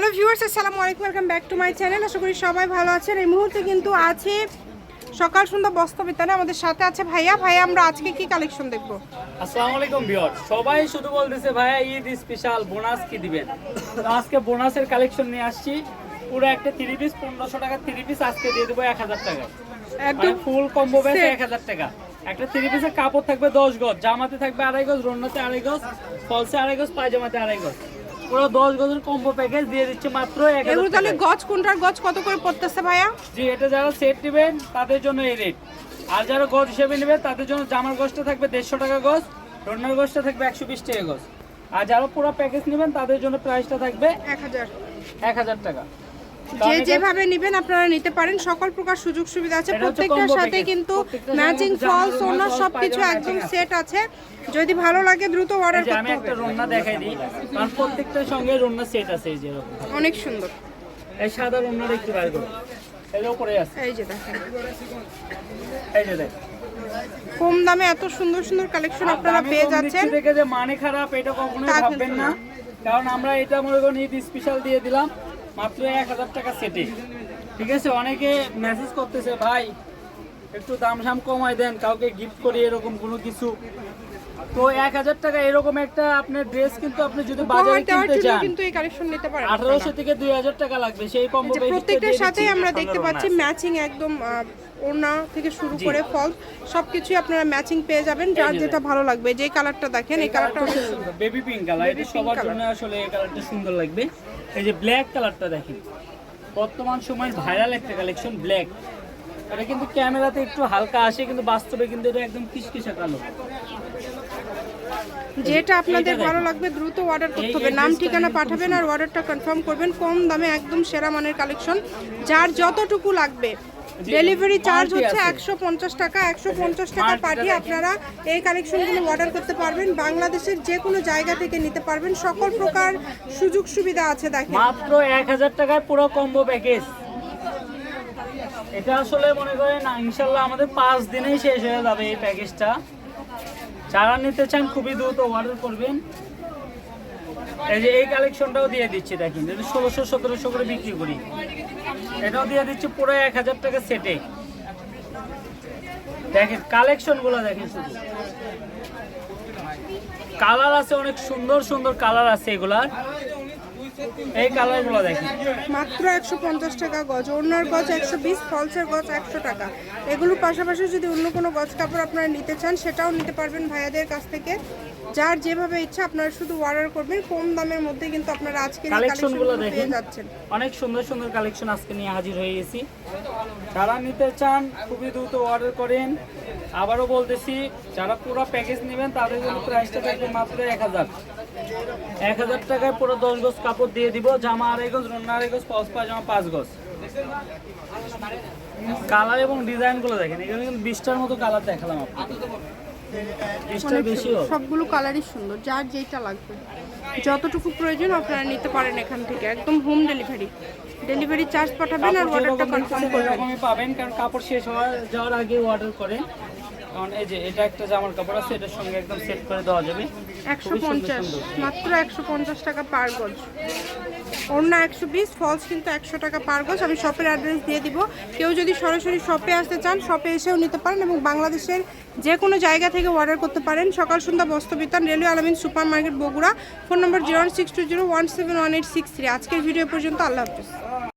Hello viewers আসসালামু আলাইকুম welcome back to my channel আশা করি সবাই ভালো আছেন। এই মুহূর্তে কিন্তু আছে সকাল সন্ধ্যা বস্তা বিতানে আমাদের সাথে আছে ভাইয়া। ভাইয়া আমরা আজকে কি কালেকশন দেখব? আসসালামু আলাইকুম ভিউয়ার সবাই শুধু বলতেছে ভাইয়া ঈদ স্পেশাল বোনাস কি দিবেন? তো আজকে বোনাসের কালেকশন নিয়ে আসছি। পুরো একটা থ্রি পিস পনেরোশো টাকা থ্রি পিস আজকে দিয়ে দেবো এক হাজার টাকা। একদম ফুল কম্বো set। এক হাজার টাকা। একটা থ্রি পিসের কাপড় থাকবে দশ গজ জামাতে থাকবে আড়াই গজ রন্নাতে আড়াই গজ ফলসে আড়াই গজ পায়জামাতে আড়াই গজ। পুরো দশ গজের কম্বো প্যাকেজ দিয়ে দিচ্ছে মাত্র এক হাজার এগুলো তাহলে। গজ কোনটার গজ কত করে পড়তেছে ভাইয়া? জি এটা যারা সেট নেবেন তাদের জন্য এই রেট আর যারা গজ হিসেবে নেবে তাদের জন্য জামার গজটা থাকবে দেড়শো টাকা গজ রন্নার গজটা থাকবে একশো বিশ টাকা গজ। আর যারা পুরো প্যাকেজ নেবেন তাদের জন্য প্রাইসটা থাকবে এক হাজার। এক হাজার টাকা। যে যেভাবে নেবেন আপনারা নিতে পারেন। সকল প্রকার সুযোগ সুবিধা আছে। প্রত্যেকটার সাথে কিন্তু ম্যাচিং ওনা ফলস, সবকিছু পায়জামা একদম সেট আছে। যদি ভালো লাগে দ্রুত অর্ডার এই যে আমি একটা রন্না দেখাই দিই। কারণ প্রত্যেকটার সঙ্গে রন্না সেট আছে এই যে অনেক সুন্দর। এই সাদা রন্নার একটু বাইর করো। এর উপরে আছে। এই যে দেখেন। এই যে দেখ। কম দামে এত সুন্দর সুন্দর কালেকশন আপনারা পেয়ে যাচ্ছেন। থেকে যে মানে খারাপ এটা কখনোই তা ভাববেন না। কারণ আমরা এটা মনে ঈদ স্পেশাল দিয়ে দিলাম। মাত্র এক হাজার টাকা সেটে ঠিক আছে? অনেকে মেসেজ করতেছে ভাই একটু দাম সাম কমাই দেন কাউকে গিফট করি এরকম কোনো কিছু। তো এক হাজার টাকা এরকম একটা আপনার ড্রেস কিন্তু আপনি যদি বাজারে কিনতে চান কিন্তু এই কালেকশন নিতে পারেন আঠারোশো থেকে দুই হাজার টাকা লাগবে সেই কম্বো প্রত্যেকটার সাথেই আমরা দেখতে পাচ্ছি ম্যাচিং একদম ওড়না থেকে শুরু করে ফল সবকিছুই আপনারা ম্যাচিং পেয়ে যাবেন যার যেটা ভালো লাগবে। যে কালারটা দেখেন এই কালারটা সুন্দর বেবি পিঙ্ক কালার এটা সবার জন্য আসলে এই কালারটা সুন্দর লাগবে। এই যে ব্ল্যাক কালারটা দেখেন বর্তমান সময়ের ভাইরাল একটা কালেকশন ব্ল্যাক এটা কিন্তু ক্যামেরাতে একটু হালকা আসে কিন্তু বাস্তবে কিন্তু এটা একদম কিসকিসা কালো যেটা আপনাদের ভালো লাগবে দ্রুত অর্ডার করতে হবে। নাম ঠিকানা পাঠাবেন আর অর্ডারটা কনফার্ম করবেন কম দামে একদম সেরা মানের কালেকশন যার যতটুকু লাগবে। ডেলিভারি চার্জ হচ্ছে একশো পঞ্চাশ টাকা একশো পঞ্চাশ টাকা পাঠিয়ে আপনারা এই কালেকশনগুলো অর্ডার করতে পারবেন। বাংলাদেশের যে কোনো জায়গা থেকে নিতে পারবেন। সকল প্রকার সুযোগ সুবিধা আছে দেখেন। মাত্র এক হাজার টাকায় পুরো কম্বো প্যাকেজ এটা আসলে মনে করেন ইনশাল্লাহ আমাদের পাঁচ দিনেই শেষ হয়ে যাবে এই প্যাকেজটা যারা নিতে চান খুবই দ্রুত অর্ডার করবেন। এই যে এই কালেকশনটাও দিয়ে দিচ্ছি, দেখেন, এটা ষোলোশো, সতেরোশো করে বিক্রি করি। এটাও দিয়ে দিচ্ছি পুরো এক হাজার টাকা সেটে দেখেন কালেকশনগুলো দেখেন শুধু। কালার আছে, অনেক সুন্দর সুন্দর কালার আছে এগুলার। এই কালারগুলো দেখেন মাত্র একশো পঞ্চাশ টাকা গজ অন্যার গজ একশো বিশ ফলসের গজ একশো টাকা। এগুলোর পাশাপাশি যদি অন্য কোনো গজ কাপড় আপনারা নিতে চান সেটাও নিতে পারবেন ভাইয়াদের কাছ থেকে। যার যেভাবে ইচ্ছা আপনারা শুধু অর্ডার করবেন কম দামের মধ্যে কিন্তু আপনারা আজকের এই কালেকশনগুলো দেখেন। যাচ্ছেন। অনেক সুন্দর সুন্দর কালেকশন আজকে নিয়ে হাজির হয়ে গেছি। যারা নিতে চান খুবই দ্রুত অর্ডার করেন। আবারও বলতেছি যারা পুরো প্যাকেজ নেবেন তাদের জন্য প্রাইসটা থাকবে মাত্র এক হাজার। এক হাজার টাকায় পুরো দশ গজ কাপড় দিয়ে দিব জামা আড়াই গজ রন্না আড়াই গজ পাঁচ পাজামা পাঁচ গজ। কালার এবং ডিজাইনগুলো দেখেন এখানে কিন্তু বিশটার মতো কালার দেখালাম আপনাকে। সবগুলো কালারই সুন্দর যার যেটা লাগবে। যতটুকু প্রয়োজন আপনারা নিতে পারেন এখান থেকে একদম হোম ডেলিভারি ডেলিভারি চার্জ পাঠাবেন আর অর্ডারটা কনফার্ম করবেন। পাবেন কারণ কাপড় শেষ হওয়ার যাওয়ার আগে অর্ডার করেন। কারণ এই যে এটা একটা জামার কাপড় আছে এটার সঙ্গে একদম সেট করে দেওয়া যাবে। একশো খুবই সুন্দর পঞ্চাশ সুন্দর। মাত্র একশো পঞ্চাশ টাকা পার গজ। অন্য একশো বিশ ফলস কিন্তু একশো টাকা পার গজ। আমি শপের অ্যাড্রেস দিয়ে দিব। কেউ যদি সরাসরি শপে আসতে চান শপে এসেও নিতে পারেন এবং বাংলাদেশের যে কোনো জায়গা থেকে অর্ডার করতে পারেন। সকাল সন্ধ্যা বস্ত্র বিতান রেলওয়ে আলমিন super market Bogura. Phone number zero six two zero one seven one eight six three আজকের ভিডিও পর্যন্ত আল্লাহ হাফিজ।